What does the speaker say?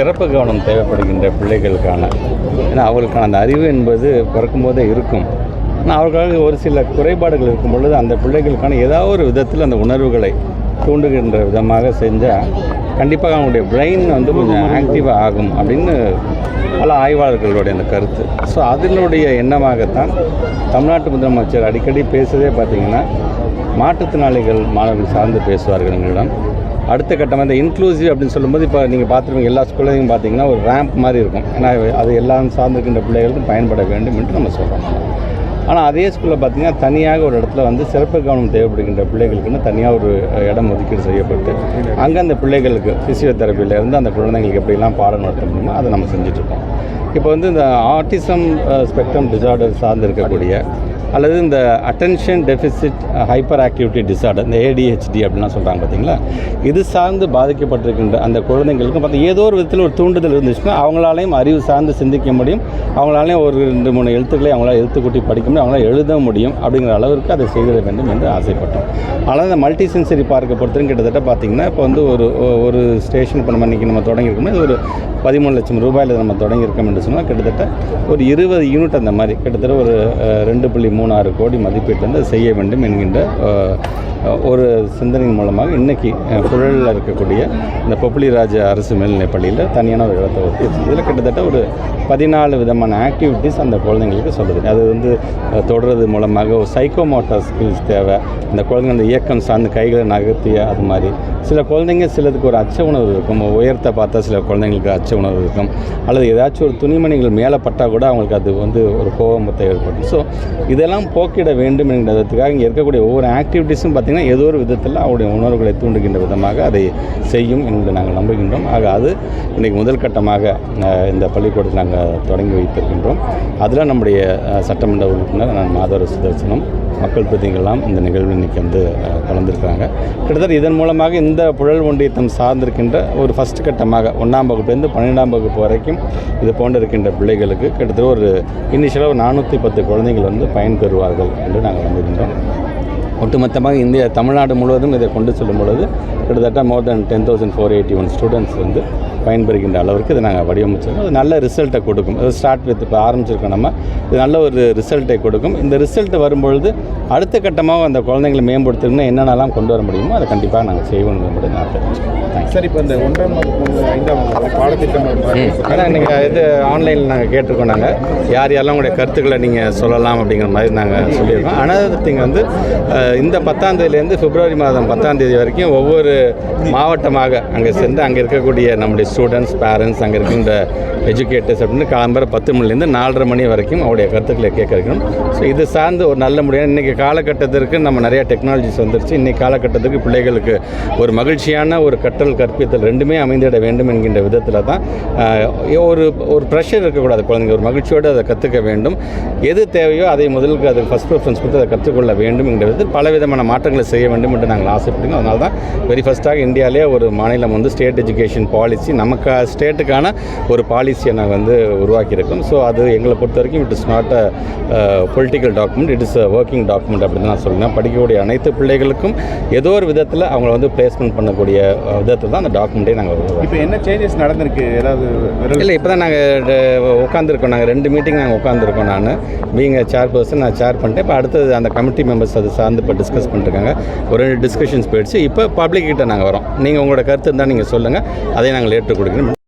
சிறப்பு கவனம் தேவைப்படுகின்ற பிள்ளைகளுக்கான. ஏன்னா அவர்களுக்கான அந்த அறிவு என்பது பிறக்கும்போதே இருக்கும். ஆனால் அவர்களுக்காக ஒரு சில குறைபாடுகள் இருக்கும் பொழுது அந்த பிள்ளைகளுக்கான ஏதாவது ஒரு விதத்தில் அந்த உணர்வுகளை தூண்டுகின்ற விதமாக செஞ்சால் கண்டிப்பாக அவங்களுடைய பிரெயின் வந்து கொஞ்சம் ஆக்டிவாக ஆகும் அப்படின்னு பல ஆய்வாளர்களுடைய அந்த கருத்து. ஸோ அதனுடைய எண்ணமாகத்தான் தமிழ்நாட்டு முதலமைச்சர் அடிக்கடி பேசுவதே பார்த்திங்கன்னா மாற்றுத்திறனாளிகள் மாணவர்கள் சார்ந்து பேசுவார்கள் எங்களிடம். அடுத்த கட்டம் இந்த இன்க்ளூசிவ் அப்படின்னு சொல்லும்போது இப்போ நீங்கள் பார்த்துருவீங்க எல்லா ஸ்கூல்லையும் பார்த்தீங்கன்னா ஒரு ரேம்ப் மாதிரி இருக்கும். ஏன்னா அது எல்லாம் சார்ந்திருக்கின்ற பிள்ளைகளுக்கும் பயன்பட வேண்டும் என்று நம்ம சொல்கிறோம் ஆனால் அதே ஸ்கூலில் பார்த்தீங்கன்னா தனியாக ஒரு இடத்துல வந்து சிறப்பு கவனம் தேவைப்படுகின்ற பிள்ளைகளுக்குன்னு தனியாக ஒரு இடம் ஒதுக்கீடு செய்யப்பட்டு அங்கே அந்த பிள்ளைகளுக்கு ஃபிசியோதெரப்பிலேருந்து அந்த குழந்தைங்களுக்கு எப்படிலாம் பாடம் நடத்த முடியுமோ அதை நம்ம செஞ்சுட்ருக்கோம் இப்போ வந்து இந்த ஆட்டிசம் ஸ்பெக்ட்ரம் டிசார்டர் சார்ந்து இருக்கக்கூடிய அல்லது இந்த attention deficit hyper activity disorder இந்த ஏடிஹெச்டி அப்படிலாம் சொல்கிறாங்க பார்த்தீங்களா? இது சார்ந்து பாதிக்கப்பட்டிருக்கின்ற அந்த குழந்தைங்களுக்கும் பார்த்தா ஏதோ ஒரு விதத்தில் ஒரு தூண்டுதல் இருந்துச்சுன்னா அவங்களாலையும் அறிவு சார்ந்து சிந்திக்க முடியும். அவங்களாலையும் ஒரு ரெண்டு மூணு எழுத்துக்களை அவங்களால் எழுத்து கூட்டி படிக்க முடியும். அவங்களால எழுத முடியும் அப்படிங்கிற அளவிற்கு அதை செய்திட வேண்டும் என்று ஆசைப்பட்டோம். ஆனால் இந்த மல்டி சென்சரி பார்க்கை பொறுத்தவரைக்கும் கிட்டத்தட்ட பார்த்திங்கன்னா இப்போ வந்து ஒரு ஒரு ஸ்டேஷன் இப்போ நம்ம இன்றைக்கி நம்ம தொடங்கியிருக்கோம் இது ஒரு பதிமூணு லட்சம் ரூபாயில் நம்ம தொடங்கியிருக்கோம் என்று சொன்னால் கிட்டத்தட்ட ஒரு இருபது யூனிட் அந்த மாதிரி கிட்டத்தட்ட ஒரு ரெண்டு புள்ளி மூணாறு கோடி கோடி மதிப்பீட்டிலேருந்து செய்ய வேண்டும் என்கின்ற ஒரு சிந்தனையின் மூலமாக இன்றைக்கி புழலில் இருக்கக்கூடிய இந்த பொப்புளிராஜ அரசு மேல்நிலைப் பள்ளியில் தனியான ஒரு இடத்தை ஒட்டி இதில் கிட்டத்தட்ட ஒரு பதினாலு விதமான ஆக்டிவிட்டீஸ் அந்த குழந்தைங்களுக்கு சொல்லுது. அது வந்து தொடர்றது மூலமாக ஒரு சைக்கோமோட்டார் ஸ்கில்ஸ் தேவை. இந்த குழந்தைங்க அந்த இயக்கம் சார்ந்து கைகளை நகர்த்திய அது மாதிரி. சில குழந்தைங்க சிலதுக்கு ஒரு அச்ச உணர்வு இருக்கும். உயரத்தை பார்த்தா சில குழந்தைங்களுக்கு அச்ச உணர்வு இருக்கும். அல்லது ஏதாச்சும் ஒரு துணிமணிகள் மேலே பட்டால் கூட அவங்களுக்கு அது வந்து ஒரு கோபத்தை ஏற்படும் ஸோ இதெல்லாம் போக்கிட வேண்டும் என்கிறதுக்காக இங்கே இருக்கக்கூடிய ஒவ்வொரு ஆக்டிவிட்டீஸும் பார்த்திங்கன்னா ஏதோ ஒரு விதத்தில் அவருடைய உணர்வுகளை தூண்டுகின்ற விதமாக அதை செய்யும் என்று நாங்கள் நம்புகின்றோம். ஆக அது இன்றைக்கு முதல் கட்டமாக இந்த பள்ளிக்கூடத்தில் நாங்கள் தொடங்கி வைத்திருக்கின்றோம். அதில் நம்முடைய சட்டமன்ற உறுப்பினர் நான் மாதவர சுதர்சனம் மக்கள் பிரதிநிதிகள்லாம் இந்த நிகழ்வு இன்றைக்கி வந்து கலந்துருக்கிறாங்க. கிட்டத்தட்ட இதன் மூலமாக இந்த புழல் ஒன்றியத்தம் சார்ந்திருக்கின்ற ஒரு ஃபஸ்ட் கட்டமாக ஒன்றாம் வகுப்புலேருந்து பன்னெண்டாம் வகுப்பு வரைக்கும் இது போன்று இருக்கின்ற பிள்ளைகளுக்கு கிட்டத்தட்ட ஒரு இனிஷியலாக ஒரு நானூற்றி பத்து குழந்தைகள் வந்து பயன்பெறுவார்கள் என்று நாங்கள் நம்புகின்றோம். ஒட்டுமொத்தமாக இந்திய தமிழ்நாடு முழுவதும் இதை கொண்டு செல்லும் பொழுது கிட்டத்தட்ட more than ten thousand four eighty one students வந்து பயன்பெறுகின்ற அளவிற்கு இதை நாங்கள் வடிவமைச்சிருக்கோம். அது நல்ல ரிசல்ட்டை கொடுக்கும். அது ஸ்டார்ட் வித் இப்போ ஆரம்பிச்சிருக்கோம் நம்ம. இது நல்ல ஒரு ரிசல்ட்டை கொடுக்கும். இந்த ரிசல்ட் வரும்பொழுது அடுத்த கட்டமாக அந்த குழந்தைங்களை மேம்படுத்தணும்னா என்னென்னலாம் கொண்டு வர முடியுமோ அதை கண்டிப்பாக நாங்கள் செய்வோம் என்பதை நான் சார் இப்போ இந்த ஒன்றாம் வகுப்பு ஐந்தாம் வகுப்பு பாடத்திட்டம் அதான் நீங்கள் இது ஆன்லைனில் நாங்கள் கேட்டிருக்கோம் நாங்கள் யார் யாரெல்லாம் உங்களுடைய கருத்துக்களை நீங்கள் சொல்லலாம் அப்படிங்கிற மாதிரி நாங்கள் சொல்லியிருக்கோம். அனதர் திங் வந்து இந்த பத்தாம் தேதியிலேருந்து பிப்ரவரி மாதம் பத்தாம் தேதி வரைக்கும் ஒவ்வொரு மாவட்டமாக அங்கே சென்று அங்கே இருக்கக்கூடிய நம்முடைய ஸ்டூடெண்ட்ஸ் பேரண்ட்ஸ் அங்கே இருக்கின்ற எஜுகேட்டர்ஸ் அப்படின்னு காலம்பர பத்து மணிலேருந்து நாலரை மணி வரைக்கும் அவருடைய கருத்துக்களை கேட்க இருக்கணும். ஸோ இது சார்ந்து ஒரு நல்ல முடியாது இன்றைக்கி காலகட்டத்திற்கு நம்ம நிறையா டெக்னாலஜிஸ் வந்துருச்சு. இன்றைக்கி காலகட்டத்துக்கு பிள்ளைகளுக்கு ஒரு மகிழ்ச்சியான ஒரு கற்றல் கற்பித்தல் ரெண்டுமே அமைந்திட வேண்டும் என்கின்ற விதத்தில் தான் ஒரு ஒரு ப்ரெஷர் இருக்கக்கூடாது. குழந்தைங்க ஒரு மகிழ்ச்சியோடு அதை கற்றுக்க வேண்டும். எது தேவையோ அதை முதலுக்கு அது ஃபஸ்ட் ப்ரிஃபரன்ஸ் கொடுத்து அதை கற்றுக்கொள்ள வேண்டும் என்கிற விதத்தில் பல விதமான மாற்றங்களை செய்ய வேண்டும் என்று நாங்கள் ஆசைப்படுங்க அதனால தான் வெரி ஃபஸ்ட்டாக இந்தியாவிலே ஒரு மாநிலம் வந்து ஸ்டேட் எஜுகேஷன் பாலிசி நமக்கு ஸ்டேட்டுக்கான ஒரு பாலிசியை நாங்கள் வந்து உருவாக்கியிருக்கோம் ஸோ அது எங்களை பொறுத்த வரைக்கும் it is not a political document it is a working document அப்படின்னு நான் சொல்லுவேன். படிக்கக்கூடிய அனைத்து பிள்ளைகளுக்கும் ஏதோ ஒரு விதத்தில் அவங்கள வந்து பிளேஸ்மெண்ட் பண்ணக்கூடிய விதத்தில் தான் அந்த டாக்குமெண்ட்டே நாங்கள் இப்போ என்ன சேஞ்சஸ் நடந்திருக்கு? ஏதாவது இல்லை இப்போ தான் நாங்கள் உட்காந்துருக்கோம் நாங்கள் ரெண்டு மீட்டிங் நாங்கள் உட்காந்துருக்கோம் நான். பீங் சேர் பர்சன் நான் சேர் பண்ணிட்டேன். இப்போ அடுத்தது அந்த கமிட்டி மெம்பர்ஸ் அது சார்ந்து இப்போ டிஸ்கஸ் பண்ணிருக்காங்க ஒரு ரெண்டு டிஸ்கஷன்ஸ் போயிடுச்சு. இப்போ பப்ளிக் கிட்ட நாங்கள் வரோம். நீங்கள் உங்களோட கருத்து இருந்தால் நீங்கள் சொல்லுங்கள் அதை நாங்கள் ഇട്ട് കൊടുക്കണം.